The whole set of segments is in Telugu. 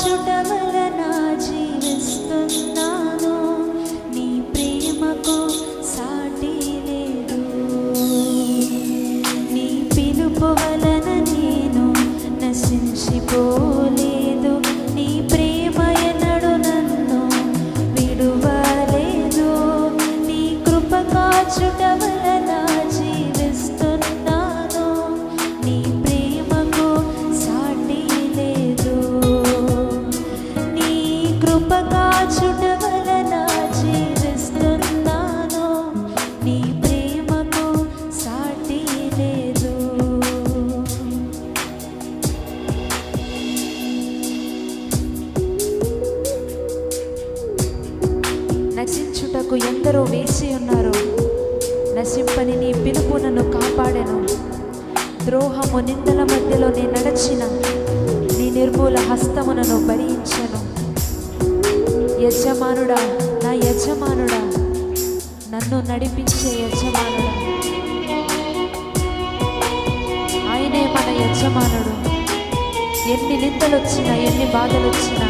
ചുടമ నీకు ఎందరో వేసి ఉన్నారో నశింపని నీ పిలుపు నన్ను కాపాడెను. ద్రోహము నిందల మధ్యలో నేను నడచిన నీ నిర్మూల హస్తమునను భరించను యజమానుడా నా యజమానుడా నన్ను నడిపించే యజమానుడా. ఆయనే మన యజమానుడు. ఎన్ని నిందలు వచ్చినా ఎన్ని బాధలు వచ్చినా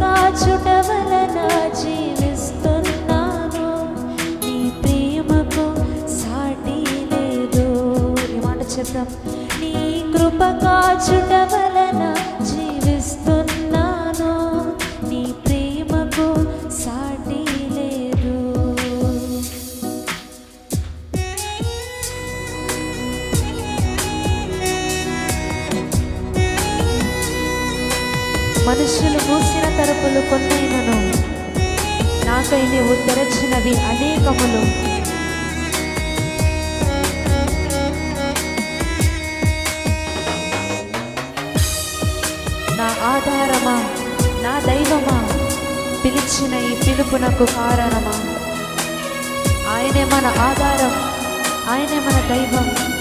కాచుట వలన జీవిస్తున్నాను. నీ ప్రేమకు సాటి లేదు. మాట చెప్తాం నీ కృప కాచుట వలన మనుషులు మూసిన తరపులు కొన్నైనను. నాకై నీవు తెరచినవి అనేకములు. నా ఆధారమా? నా దైవమా? పిలిచిన ఈ పిలుపునకు కారణమా? ఆయనే మన ఆధారం. ఆయనే మన దైవం.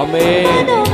Amén.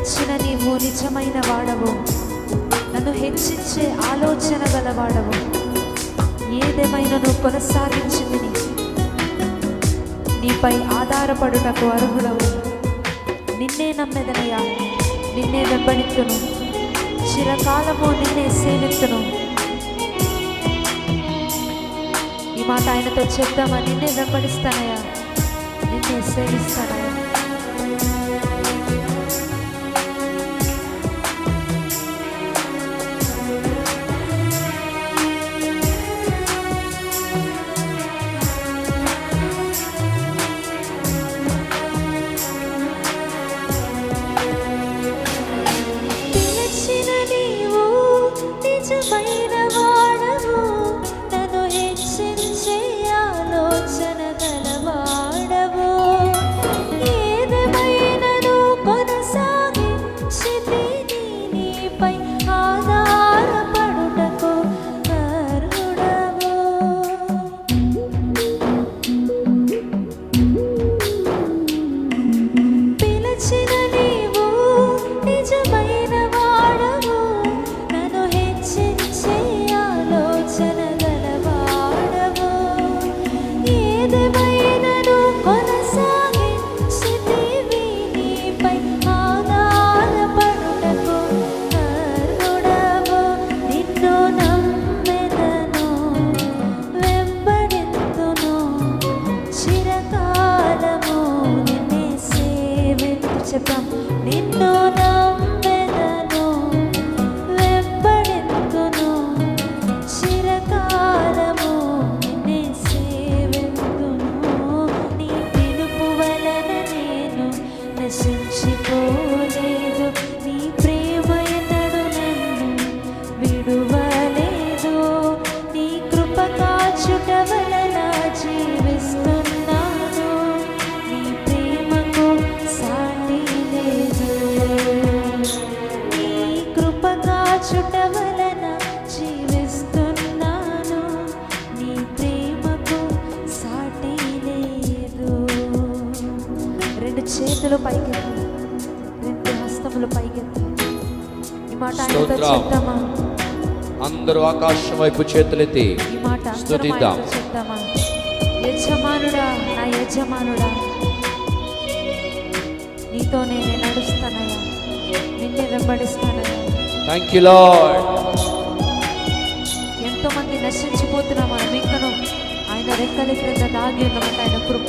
హెచ్చించిన నీవు నిజమైన వాడవు. నన్ను హెచ్చించే ఆలోచన గలవాడవు. ఏదేమైనా నువ్వు కొనసాగించింది నీపై ఆధారపడుటకు అర్హుడవు. నిన్నే నమ్మెదనయ్యా నిన్నే వెంబడిత్తును. చిరకాలము నిన్నే సేవిత్తును. ఈ మాట ఆయనతో చెప్తామా నిన్నే వెంబడిస్తానయ్యా నిన్నే సేవిస్తానయ్యా చేతులు పైకెత్తి. ఈ మాట చెప్తామా అందరూ ఆకాశం వైపు చేతులెత్తి ఈ మాట స్తుతిద్దాం. చెప్తామా యజమానుడా నా యజమానుడా నీతో నేను నడుస్తానయ్యా. నిన్నే వెంబడిస్తానయ్యా. థ్యాంక్ యూ లార్డ్ ఎంతో మంది నశించిపోతున్నా మనం ఇంకను ఆయన రెక్కల క్రింద దాగి ఉన్నమాట ఆయన కృప.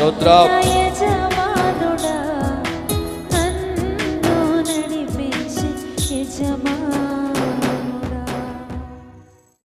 no.